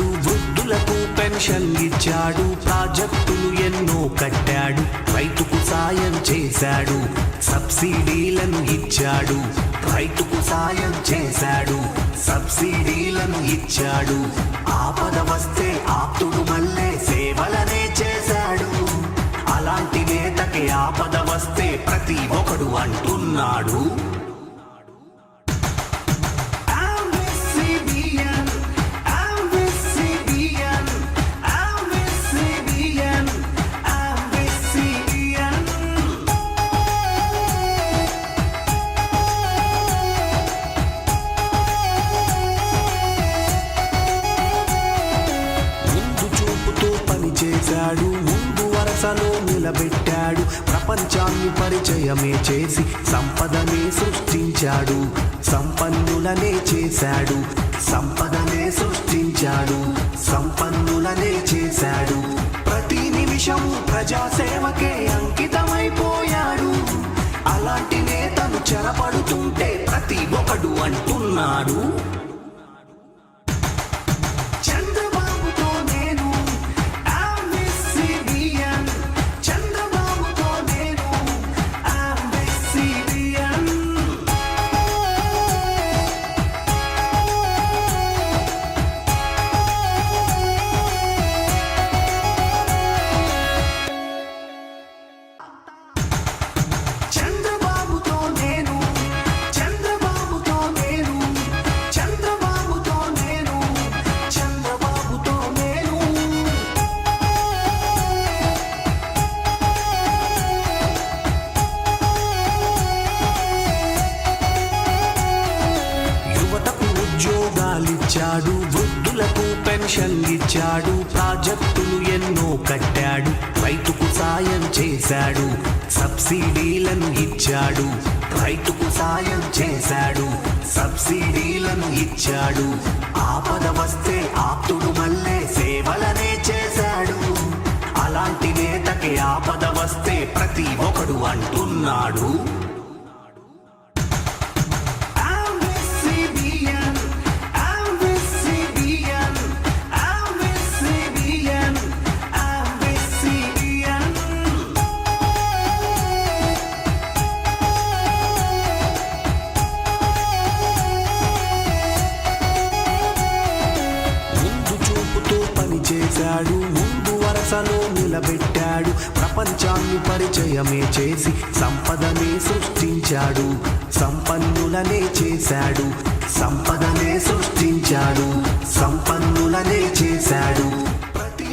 వృద్ధులకు పెన్షన్ ఇచ్చాడు ప్రాజెక్టులు ఎన్నో కట్టాడు రైతుకు సాయం చేశాడు సబ్సిడీలను ఇచ్చాడు రైతుకు సాయం చేశాడు సబ్సిడీలను ఇచ్చాడు. ఆపద వస్తే ఆప్తుడు మళ్ళే సేవలనే చేశాడు. అలాంటి నేతకి ఆపద వస్తే ప్రతి ఒక్కడు అంటున్నాడు. చేశాడు. ముందు వరసలో నిలబెట్టాడు. ప్రపంచాన్ని పరిచయమే చేసి సంపదనే సృష్టించాడు. సంపన్నులనే చేశాడు. సంపదనే సృష్టించాడు. సంపన్నులనే చేశాడు. ప్రతి నిమిషం ప్రజాసేవకే అంకితమైపోయాడు. అలాంటి నేతను చెరపడుతుంటే ప్రతి ఒక్కడు అంటున్నాడు. ఇచ్చాడు. వృద్ధులకు పెన్షన్ ఇచ్చాడు. ప్రాజెక్టులు ఎన్నో కట్టాడు. రైతుకు సాయం చేశాడు. సబ్సిడీలను ఇచ్చాడు. రైతుకు సాయం చేశాడు. సబ్సిడీలను ఇచ్చాడు. ఆపద వస్తే ఆప్తుడు మళ్ళే సేవలనే చేశాడు. అలాంటి నేతకి ఆపద వస్తే ప్రతి ఒక్కడు అంటున్నాడు. నిలబెట్టాడు. ప్రపంచాన్ని పరిచయమే చేసి సంపదనే సృష్టించాడు. సంపన్నులనే చేశాడు. సంపదనే సృష్టించాడు. సంపన్నులనే చేశాడు. ప్రతి